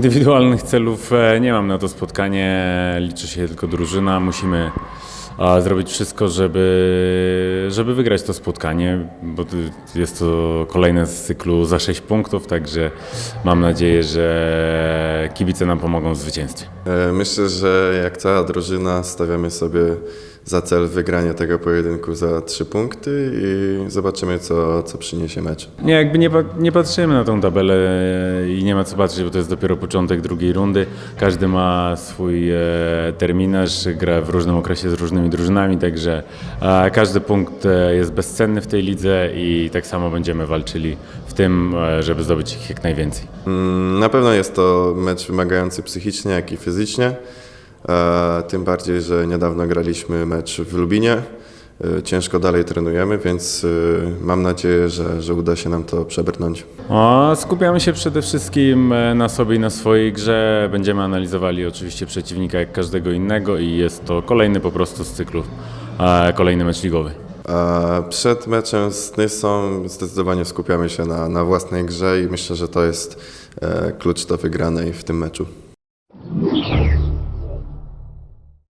Indywidualnych celów e, nie mam na to spotkanie, liczy się tylko drużyna. Musimy zrobić wszystko, żeby, żeby wygrać to spotkanie, bo jest to kolejne z cyklu za 6 punktów, także mam nadzieję, że kibice nam pomogą w zwycięstwie. E, Myślę, że jak cała drużyna stawiamy sobie za cel wygranie tego pojedynku za trzy punkty i zobaczymy, co, co przyniesie mecz. Nie, jakby nie, nie patrzymy na tą tabelę i nie ma co patrzeć, bo to jest dopiero początek drugiej rundy. Każdy ma swój e, terminarz, gra w różnym okresie z różnymi drużynami, także e, każdy punkt e, jest bezcenny w tej lidze i tak samo będziemy walczyli w tym, e, żeby zdobyć ich jak najwięcej. Mm, Na pewno jest to mecz wymagający psychicznie, jak i fizycznie. E, Tym bardziej, że niedawno graliśmy mecz w Lubinie. E, Ciężko dalej trenujemy, więc e, mam nadzieję, że, że uda się nam to przebrnąć. O, skupiamy się przede wszystkim na sobie i na swojej grze. Będziemy analizowali oczywiście przeciwnika jak każdego innego i jest to kolejny po prostu z cyklu, kolejny mecz ligowy. Przed meczem z Nysą zdecydowanie skupiamy się na, na własnej grze i myślę, że to jest klucz do wygranej w tym meczu.